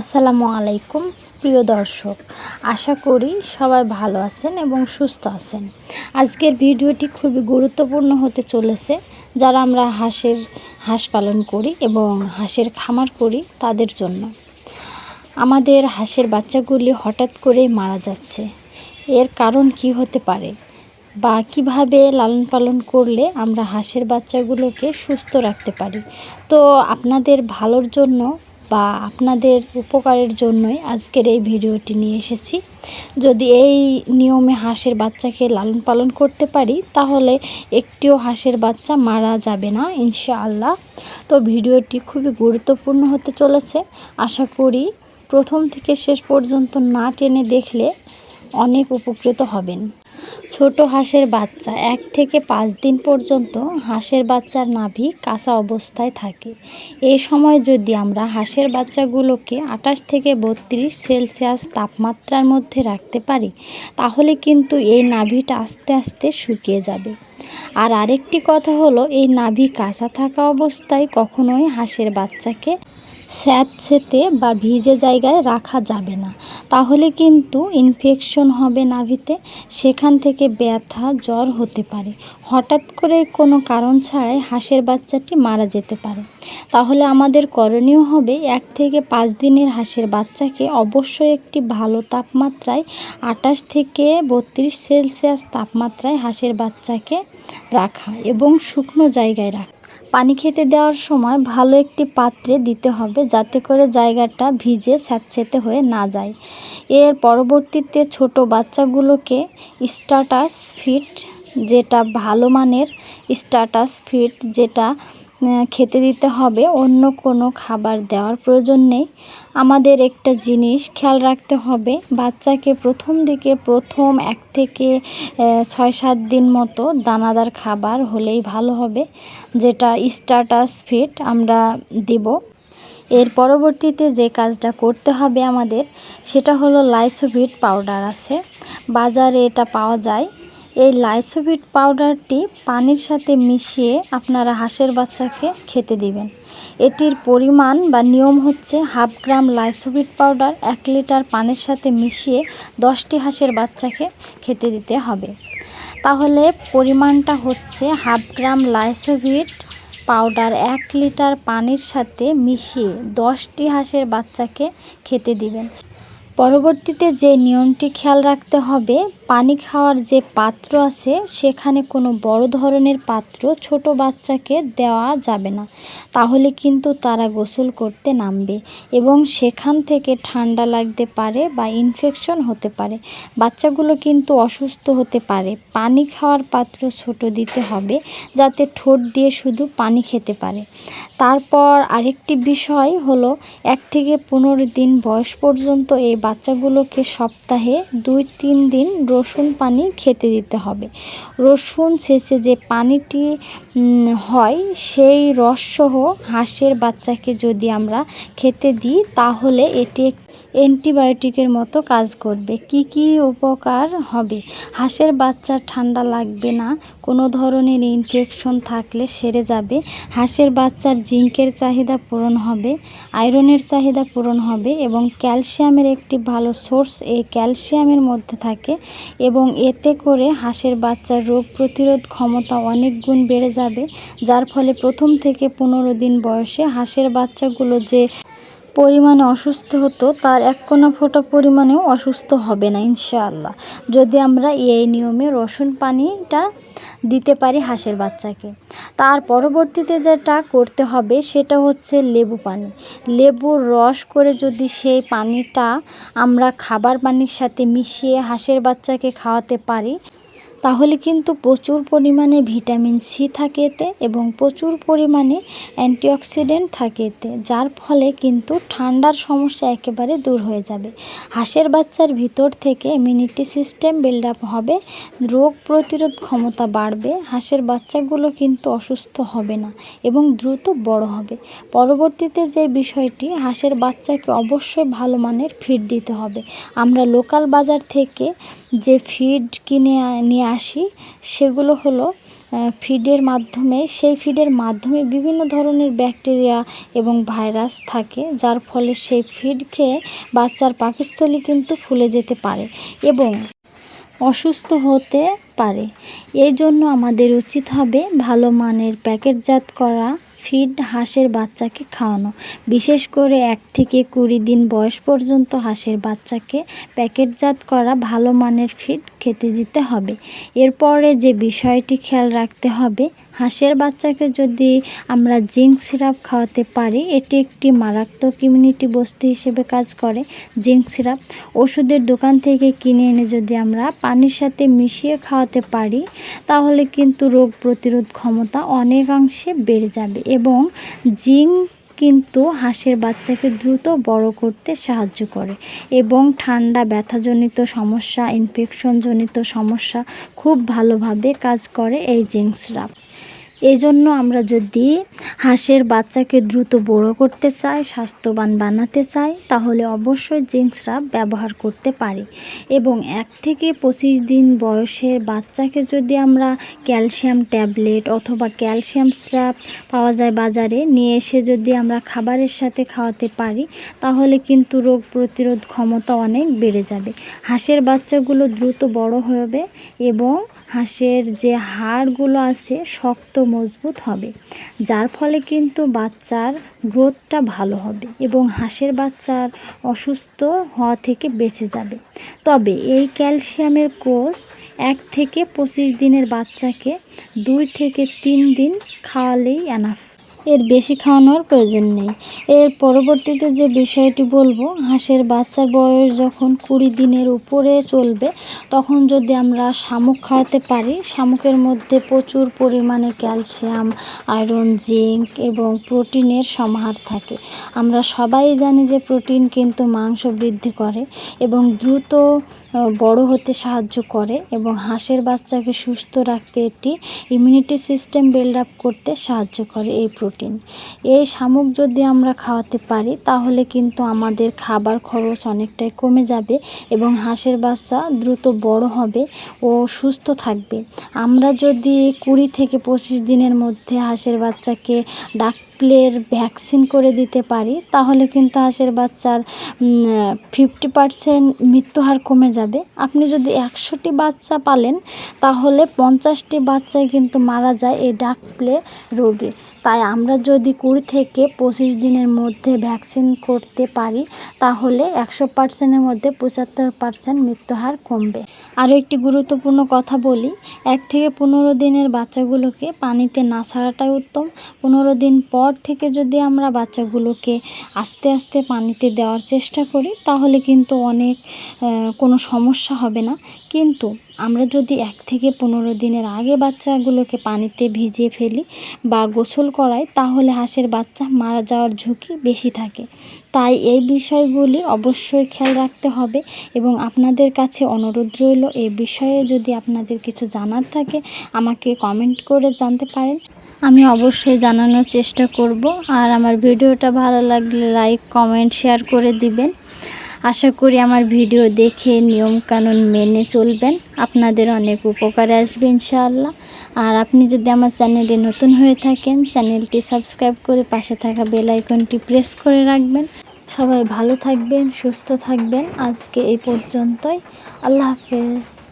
আসসালামু আলাইকুম, প্রিয় দর্শক। আশা করি সবাই ভালো আছেন এবং সুস্থ আছেন। আজকের ভিডিওটি খুবই গুরুত্বপূর্ণ হতে চলেছে। যারা আমরা হাঁসের হাঁস পালন করি এবং হাঁসের খামার করি তাদের জন্য। আমাদের হাঁসের বাচ্চাগুলি হঠাৎ করেই মারা যাচ্ছে। এর কারণ কি হতে পারে? বা কীভাবে লালন পালন করলে আমরা হাঁসের বাচ্চাগুলোকে সুস্থ রাখতে পারি? তো আপনাদের ভালোর জন্য বা আপনাদের উপকারের জন্যই আজকের এই ভিডিওটি নিয়ে এসেছি। যদি এই নিয়মে হাঁসের বাচ্চাকে লালন পালন করতে পারি, তাহলে একটিও হাঁসের বাচ্চা মারা যাবে না, ইনশাআল্লাহ। তো ভিডিওটি খুবই গুরুত্বপূর্ণ হতে চলেছে। আশা করি প্রথম থেকে শেষ পর্যন্ত না টেনে দেখলে অনেক উপকৃত হবেন। ছোট হাঁসের বাচ্চা। এক থেকে পাঁচ দিন পর্যন্ত হাঁসের বাচ্চার নাভি কাঁচা অবস্থায় থাকে। এই সময় যদি আমরা হাঁসের বাচ্চাগুলোকে আঠাশ থেকে বত্রিশ সেলসিয়াস তাপমাত্রার মধ্যে রাখতে পারি, তাহলে কিন্তু এই নাভিটা আস্তে আস্তে শুকিয়ে যাবে। আর আরেকটি কথা হলো, এই নাভি কাঁচা থাকা অবস্থায় কখনোই হাঁসের বাচ্চাকে স্যাঁতসেঁতে বা ভিজে জায়গায় রাখা যাবে না। তাহলে কিন্তু ইনফেকশন হবে নাভিতে, সেখান থেকে ব্যথা, জ্বর হতে পারে। হঠাৎ করে কোনো কারণ ছাড়াই হাঁসের বাচ্চাটি মারা যেতে পারে। তাহলে আমাদের করণীয় হবে এক থেকে পাঁচ দিনের হাঁসের বাচ্চাকে অবশ্যই একটি ভালো তাপমাত্রায় আটাশ থেকে বত্রিশ সেলসিয়াস তাপমাত্রায় হাঁসের বাচ্চাকে রাখা এবং শুকনো জায়গায় রাখা। পানি খেতে দেওয়ার সময় ভালো একটি পাত্রে দিতে হবে যাতে করে জায়গাটা ভিজে স্যাঁতসেঁতে হয়ে না যায়। এর পরবর্তীতে ছোট বাচ্চাগুলোকে স্টাটাস ফিট যেটা ভালো মানের স্টাটাস ফিট যেটা খেতে দিতে হবে। অন্য কোনো খাবার দেওয়ার প্রয়োজন নেই। আমাদের একটা জিনিস খেয়াল রাখতে হবে। বাচ্চাকে প্রথম দিকে প্রথম এক থেকে ছয়, সাত দিন মতো দানাদার খাবার হলেই ভালো হবে, যেটা স্টার্টাস ফিট আমরা দেব। এর পরবর্তীতে যে কাজটা করতে হবে আমাদের, সেটা হলো লাইসোভিট পাউডার আছে। বাজারে এটা পাওয়া যায়। এই লাইসোভিট পাউডারটি পানির সাথে মিশিয়ে আপনারা হাঁসের বাচ্চাকে খেতে দিবেন। এটির পরিমাণ বা নিয়ম হচ্ছে হাফ গ্রাম লাইসোভিট পাউডার এক লিটার পানির সাথে মিশিয়ে দশটি হাঁসের বাচ্চাকে খেতে দিতে হবে। তাহলে পরিমাণটা হচ্ছে হাফ গ্রাম লাইসোভিট পাউডার এক লিটার পানির সাথে মিশিয়ে দশটি হাঁসের বাচ্চাকে খেতে দিবেন। পরবর্তীতে যে নিয়মটি খেয়াল রাখতে হবে, পানি খাওয়ার যে পাত্র আছে, সেখানে কোনো বড় ধরনের পাত্র ছোট বাচ্চাকে দেওয়া যাবে না। তাহলে কিন্তু তারা গোসল করতে নামবে এবং সেখান থেকে ঠান্ডা লাগতে পারে বা ইনফেকশন হতে পারে। বাচ্চাগুলো কিন্তু অসুস্থ হতে পারে। পানি খাওয়ার পাত্র ছোট দিতে হবে যাতে ঠোঁট দিয়ে শুধু পানি খেতে পারে। তারপর আরেকটি বিষয় হলো, এক থেকে পনেরো দিন বয়স পর্যন্ত এই বাচ্চাগুলোকে সপ্তাহে দুই, তিন দিন রসুন পানি খেতে দিতে হবে। রসুন শেষে যে পানিটি হয়, সেই রসসহ হাঁসের বাচ্চাকে যদি আমরা খেতে দিই, তাহলে এটি অ্যান্টিবায়োটিকের মতো কাজ করবে। কি কি উপকার হবে? হাঁসের বাচ্চার ঠান্ডা লাগবে না, কোনো ধরনের ইনফেকশন থাকলে সেরে যাবে। হাঁসের বাচ্চার জিঙ্কের চাহিদা পূরণ হবে, আয়রনের চাহিদা পূরণ হবে এবং ক্যালসিয়ামের একটি ভালো সোর্স এই ক্যালসিয়ামের মধ্যে থাকে এবং এতে করে হাঁসের বাচ্চার রোগ প্রতিরোধ ক্ষমতা অনেক গুণ বেড়ে যাবে, যার ফলে প্রথম থেকে পনেরো দিন বয়সে হাঁসের বাচ্চাগুলো যে পরিমাণে অসুস্থ হতো, তার এক কোনা ফোটা পরিমাণেও অসুস্থ হবে না, ইনশাআল্লাহ। যদি আমরা এই নিয়মে রসুন পানিটা দিতে পারি হাঁসের বাচ্চাকে। তার পরবর্তীতে যেটা করতে হবে, সেটা হচ্ছে লেবু পানি। লেবুর রস করে যদি সেই পানিটা আমরা খাবার পানির সাথে মিশিয়ে হাঁসের বাচ্চাকে খাওয়াতে পারি তাহলে কিন্তু প্রচুর পরিমাণে ভিটামিন সি থাকে এতে এবং প্রচুর পরিমাণে অ্যান্টিঅক্সিডেন্ট থাকে এতে, যার ফলে কিন্তু ঠান্ডার সমস্যা একেবারে দূর হয়ে যাবে। হাঁসের বাচ্চার ভিতর থেকে ইমিউনিটি সিস্টেম বিল্ড আপ হবে, রোগ প্রতিরোধ ক্ষমতা বাড়বে, হাঁসের বাচ্চাগুলো কিন্তু অসুস্থ হবে না এবং দ্রুত বড় হবে। পরবর্তীতে যে বিষয়টি, হাঁসের বাচ্চাকে অবশ্যই ভালো মানের ফিড দিতে হবে। আমরা লোকাল বাজার থেকে যে ফিড কিনে নিয়ে আসি, সেগুলো হলো ফিডের মাধ্যমে, সেই ফিডের মাধ্যমে বিভিন্ন ধরনের ব্যাকটেরিয়া এবং ভাইরাস থাকে, যার ফলে সেই ফিড খেয়ে বাচ্চার পাকস্থলী কিন্তু ফুলে যেতে পারে এবং অসুস্থ হতে পারে। এই জন্য আমাদের উচিত হবে ভালো মানের প্যাকেটজাত করা ফিড হাঁসের বাচ্চাকে খাওয়ানো। বিশেষ করে এক থেকে কুড়ি দিন বয়স পর্যন্ত হাঁসের বাচ্চাকে প্যাকেটজাত করা ভালো মানের ফিড খেতে দিতে হবে। এরপরে যে বিষয়টি খেয়াল রাখতে হবে, হাঁসের বাচ্চাকে যদি আমরা জিঙ্ক সিরাপ খাওয়াতে পারি, এটি একটি মারাত্মক ইমিউনিটি বস্তি হিসেবে কাজ করে, জিঙ্ক সিরাপ। ওষুধের দোকান থেকে কিনে এনে যদি আমরা পানির সাথে মিশিয়ে খাওয়াতে পারি, তাহলে কিন্তু রোগ প্রতিরোধ ক্ষমতা অনেকাংশে বেড়ে যাবে এবং জিঙ্ক কিন্তু হাঁসের বাচ্চাকে দ্রুত বড় করতে সাহায্য করে এবং ঠান্ডা, ব্যথাজনিত সমস্যা ইনফেকশনজনিত সমস্যা খুব ভালোভাবে কাজ করে এই জিঙ্ক সিরাপ এই জন্য আমরা যদি হাঁসের বাচ্চাকে দ্রুত বড় করতে চাই, স্বাস্থ্যবান বানাতে চাই, তাহলে অবশ্যই জিঙ্ক ব্যবহার করতে পারি। এবং এক থেকে পঁচিশ দিন বয়সের বাচ্চাকে যদি আমরা ক্যালসিয়াম ট্যাবলেট অথবা ক্যালসিয়াম স্রাব পাওয়া যায় বাজারে, নিয়ে এসে যদি আমরা খাবারের সাথে খাওয়াতে পারি, তাহলে কিন্তু রোগ প্রতিরোধ ক্ষমতা অনেক বেড়ে যাবে। হাঁসের বাচ্চাগুলো দ্রুত বড় হবে এবং হাঁসের যে হাড়গুলো আছে শক্ত, মজবুত হবে। যার ফলে কিন্তু বাচ্চার গ্রোথটা ভালো হবে এবং হাঁসের বাচ্চার অসুস্থ হওয়া থেকে বেঁচে যাবে। তবে এই ক্যালসিয়ামের কোষ এক থেকে পঁচিশ দিনের বাচ্চাকে দুই থেকে তিন দিন খাওয়ালেই এনাফ এর বেশি খাওয়ানোর প্রয়োজন নেই। এর পরবর্তীতে যে বিষয়টি বলব, হাঁসের বাচ্চার বয়স যখন কুড়ি দিনের উপরে চলবে, তখন যদি আমরা শামুক খাওয়াতে পারি, শামুকের মধ্যে প্রচুর পরিমাণে ক্যালসিয়াম, আয়রন, জিঙ্ক এবং প্রোটিনের সমাহার থাকে। আমরা সবাই জানি যে প্রোটিন কিন্তু মাংস বৃদ্ধি করে এবং দ্রুত বড় হতে সাহায্য করে এবং হাঁসের বাচ্চাকে সুস্থ রাখতে এটি ইমিউনিটি সিস্টেম বিল্ড আপ করতে সাহায্য করে এই প্রোটিন এই শামুক যদি আমরা খাওয়াতে পারি, তাহলে কিন্তু আমাদের খাবার খরচ অনেকটাই কমে যাবে এবং হাঁসের বাচ্চা দ্রুত বড় হবে ও সুস্থ থাকবে। আমরা যদি কুড়ি থেকে পঁচিশ দিনের মধ্যে হাঁসের বাচ্চাকে ডাক প্লের ভ্যাকসিন করে দিতে পারি, তাহলে কিন্তু হাঁসের বাচ্চার ফিফটি পারসেন্ট মৃত্যুহার কমে যাবে। আপনি যদি একশোটি বাচ্চা পালেন, তাহলে পঞ্চাশটি বাচ্চাই কিন্তু মারা যায় এই ডাক প্লে রোগে। তাই আমরা যদি কুড়ি থেকে পঁচিশ দিনের মধ্যে ভ্যাকসিন করতে পারি, তাহলে একশো পার্সেন্টের মধ্যে পঁচাত্তর পার্সেন্ট মৃত্যুহার কমবে। আরও একটি গুরুত্বপূর্ণ কথা বলি। এক থেকে পনেরো দিনের বাচ্চাগুলোকে পানিতে না ছাড়াটাই উত্তম। পনেরো দিন পর থেকে যদি আমরা বাচ্চাগুলোকে আস্তে আস্তে পানিতে দেওয়ার চেষ্টা করি, তাহলে কিন্তু অনেক কোনো সমস্যা হবে না। কিন্তু আমরা যদি এক থেকে পনেরো দিনের আগে বাচ্চাগুলোকে পানিতে ভিজিয়ে ফেলি বা গোসল করাই, তাহলে হাঁসের বাচ্চা মারা যাওয়ার ঝুঁকি বেশি থাকে। তাই এই বিষয়গুলি অবশ্যই খেয়াল রাখতে হবে এবং আপনাদের কাছে অনুরোধ রইল, এই বিষয়ে যদি আপনাদের কিছু জানার থাকে, আমাকে কমেন্ট করে জানতে পারেন। আমি অবশ্যই জানানোর চেষ্টা করব। আর আমার ভিডিওটা ভালো লাগলে লাইক কমেন্ট শেয়ার করে দিবেন। আশা করি আমার ভিডিও দেখে নিয়মকানুন মেনে চলবেন। আপনাদের অনেক উপকারে আসবে ইনশাআল্লাহ। আর আপনি যদি আমার চ্যানেলে নতুন হয়ে থাকেন, চ্যানেলটি সাবস্ক্রাইব করে পাশে থাকা বেল আইকনটি প্রেস করে রাখবেন। সবাই ভালো থাকবেন সুস্থ থাকবেন। আজকে এই পর্যন্তই। আল্লাহ হাফেজ।